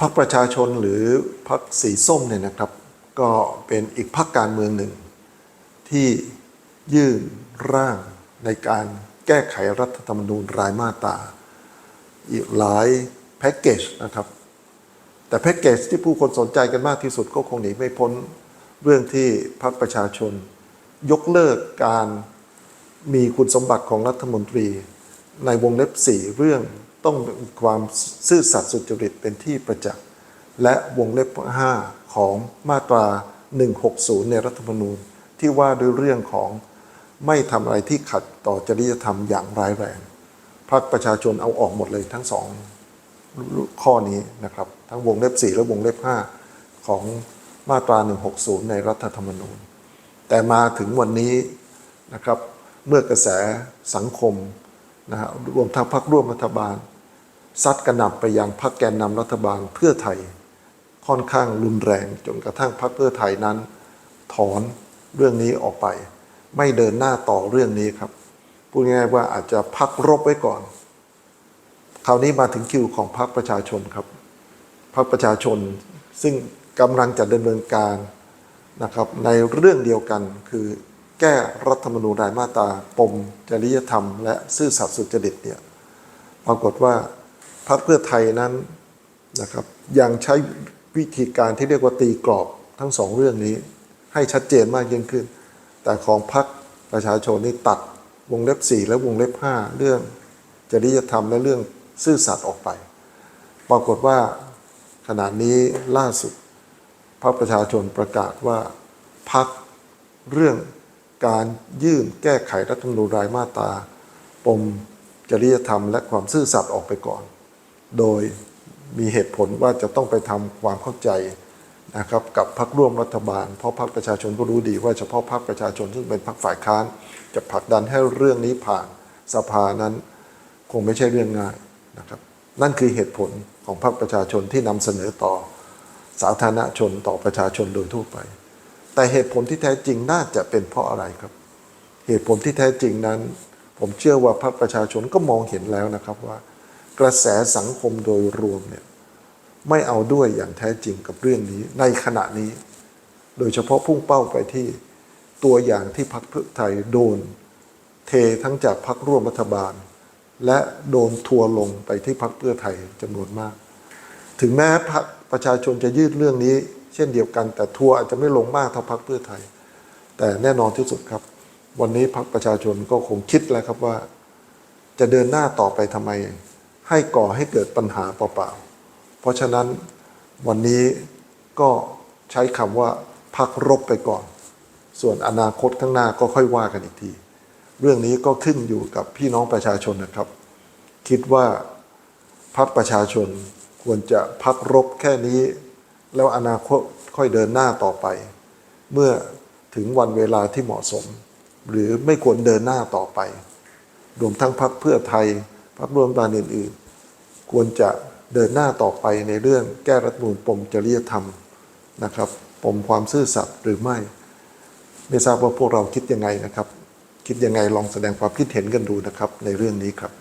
พรรคประชาชนหรือพรรคสีส้มเนี่ยนะครับ ก็เป็นอีกพรรคการเมืองหนึ่ง ที่ยื่นร่างในการแก้ไขรัฐธรรมนูญรายมาตราอีกหลายแพ็กเกจนะครับ แต่แพ็กเกจที่ผู้คนสนใจกันมากที่สุดก็คงหนีไม่พ้นเรื่องที่พรรคประชาชน ยกเลิกการมีคุณสมบัติของรัฐมนตรี ในวงเล็บสี่เรื่อง ต้องมีความซื่อสัตย์สุจริตเป็นที่ประจักษ์และวงเล็บ 5 ของมาตรา 160 ในรัฐธรรมนูญที่ว่าด้วยเรื่องของไม่ทำอะไรที่ขัดต่อจริยธรรมอย่างร้ายแรงพรรคประชาชนเอาออกหมดเลยทั้งสองข้อนี้นะครับ ทั้งวงเล็บ 4 และวงเล็บ 5 ของมาตรา 160 ในรัฐธรรมนูญ แต่มาถึงวันนี้นะครับ เมื่อกระแสสังคมนะฮะรวมทั้งพรรคร่วมรัฐบาล ซัดกระหน่ำไปยังพรรคแกนนำรัฐบาลเพื่อไทย ค่อนข้างรุนแรงจนกระทั่งพรรคเพื่อไทยนั้น ถอนเรื่องนี้ออกไป ไม่เดินหน้าต่อเรื่องนี้ครับพูดง่ายๆว่าอาจจะพักรบไว้ก่อน คราวนี้มาถึงคิวของพรรคประชาชนครับพรรคประชาชนซึ่งกำลังจะดำเนินการนะครับในเรื่องเดียวกันคือแก้รัฐธรรมนูญรายมาตราปมจริยธรรม และซื่อสัตย์สุจริตเนี่ยปรากฏว่า รรคเพื่อไทยนั้นนะครับยังใช้วิธีการที่เรียกว่าตีกรอบทั้งสองเรื่องนี้ ให้ชัดเจนมากยิ่งขึ้น แต่ของพรรคประชาชนนี่ตัดวงเล็บ 4 และวงเล็บ 5 เรื่องจริยธรรมและเรื่องซื่อสัตย์ออกไป ปรากฏว่าขณะนี้ล่าสุดพรรคประชาชนประกาศว่าพักเรื่องการยื่นแก้ไขรัฐธรรมนูญรายมาตราปมจริยธรรมและความซื่อสัตย์ออกไปก่อน โดยมีเหตุผลว่าจะต้องไปทำความเข้าใจนะครับกับพรรคร่วมรัฐบาล เพราะพรรคประชาชนก็รู้ดีว่าเฉพาะพรรคประชาชนซึ่งเป็นพรรคฝ่ายค้าน จะผลักดันให้เรื่องนี้ผ่านสภานั้น คงไม่ใช่เรื่องง่ายนะครับนั่นคือเหตุผลของพรรคประชาชนที่นำเสนอต่อสาธารณชนต่อประชาชนโดยทั่วไป แต่เหตุผลที่แท้จริงน่าจะเป็นเพราะอะไรครับ เหตุผลที่แท้จริงนั้น ผมเชื่อว่าพรรคประชาชนก็มองเห็นแล้วนะครับว่า กระแสสังคมโดยรวมเนี่ยไม่เอาด้วยอย่างแท้จริงกับเรื่องนี้ในขณะนี้ โดยเฉพาะพุ่งเป้าไปที่ตัวอย่างที่พรรคเพื่อไทยโดน เททั้งจากพรรคร่วมรัฐบาล และโดนทัวลงไปที่พรรคเพื่อไทยจำนวนมาก ถึงแม้พรรคประชาชนจะยืดเรื่องนี้ เช่นเดียวกัน แต่ทัวอาจจะไม่ลงมากเท่าพรรคเพื่อไทย แต่แน่นอนที่สุดครับ วันนี้พรรคประชาชนก็คงคิดแล้วครับว่า จะเดินหน้าต่อไปทำไม ให้ก่อให้เกิดปัญหาเปล่าๆ เพราะฉะนั้นวันนี้ก็ใช้คำว่าพักรบไปก่อน ส่วนอนาคตข้างหน้าก็ค่อยว่ากันอีกที เรื่องนี้ก็ขึ้นอยู่กับพี่น้องประชาชนนะครับ คิดว่าพักประชาชนควรจะพักรบแค่นี้ แล้วอนาคตค่อยเดินหน้าต่อไป เมื่อถึงวันเวลาที่เหมาะสม หรือไม่ควรเดินหน้าต่อไป รวมทั้งพักเพื่อไทยพักรวมรัฐบาลอื่นๆ ควรจะเดินหน้าต่อไปในเรื่องแก้รัฐมนูลปมจริยธรรมนะครับปมความซื่อสัตย์หรือไม่ ไม่ทราบว่าพวกเราคิดยังไงนะครับ คิดยังไงลองแสดงความคิดเห็นกันดูนะครับในเรื่องนี้ครับ